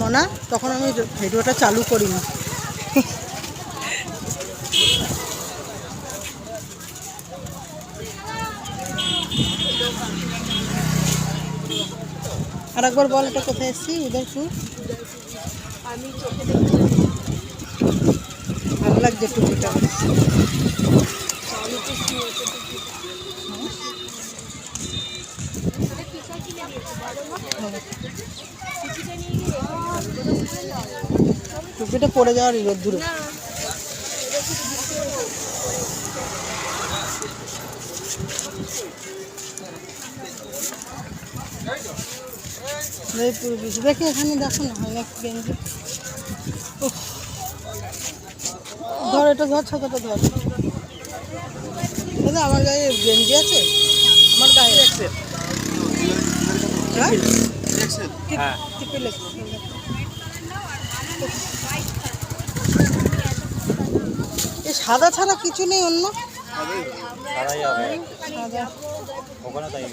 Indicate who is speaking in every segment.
Speaker 1: মনা তখন আমি ভিডিওটা চালু করিনি। আর একবার বল, এটা কোথায় এসছি? উদয়পুর?
Speaker 2: আমি
Speaker 1: ভালো লাগছে টুপিটা বেশ।
Speaker 2: আমি তো শুয়েছে টিকা কিনে দিয়েছি বলো মা
Speaker 1: হবে।
Speaker 2: টিকিটা নিয়ে গিয়ে রেখে দিতে হবে কোথাও ভুলে যাও
Speaker 1: টুপিটা পরে যাওয়ার রোদ্দুরে
Speaker 2: না।
Speaker 1: পুরো বেশি দেখি এখানে দেখো না হয় এক গেঞ্জি? উফ। ধর এটা ধর ছাতাটা ধর। দাদা আমার গায়ে গেঞ্জি আছে? আমার গায়ে আছে। হ্যাঁ? সাদা ছাড়া কিছু নেই অন্য?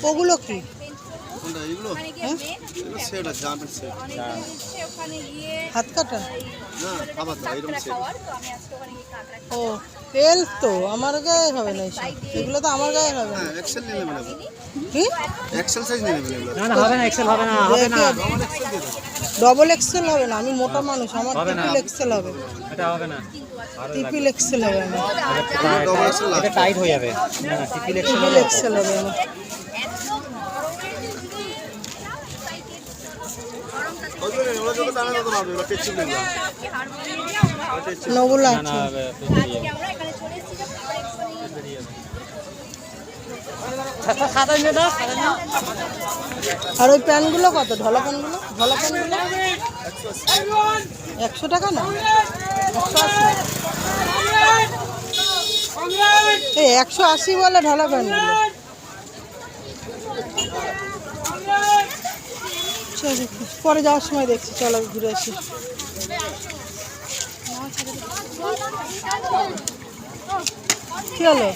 Speaker 1: ওগুলো কি? হাত কাটা?
Speaker 3: না খাবার তো এরকম
Speaker 1: ও তেল তো আমার গায়ে হবে না এগুলো তো আমার গায়ে হবে না।
Speaker 3: হ্যাঁ এক্সেল নিয়ে নেবেন আপনি
Speaker 1: কি?
Speaker 3: এক্সেল সাইজ নিয়ে নেবেন
Speaker 4: না না হবে না এক্সেল হবে না হবে না।
Speaker 1: ডবল এক্সেল হবে না আমি মোটা মানুষ আমার ট্রিপল এক্সেল হবে।
Speaker 4: এটা হবে না।
Speaker 1: ট্রিপল এক্সেল হবে।
Speaker 3: ডবল
Speaker 4: এটা টাইট হয়ে যাবে। না না
Speaker 1: ট্রিপল এক্সেল হবে আমার। নগুলো আছে।
Speaker 4: নিয়ে
Speaker 1: আর ওই প্যান্টগুলো কত? ঢলা প্যান্টগুলো ঢলা প্যান্টগুলো একশো টাকা না? একশো একশো আশি বলে ঢলা প্যান্টগুলো চল দেখি। পরে যাওয়ার সময় দেখছি। চলো ঘুরে আসি। কি হলো?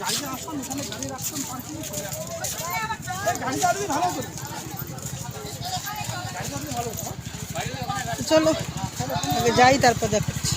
Speaker 3: গাড়ি আসতাম এখানে গাড়ি রাখতাম পার্কিংয়ে চলে আসতাম গাড়িটা আপনি ভালো করে
Speaker 1: চলো আগে যাই তারপর দেখাচ্ছি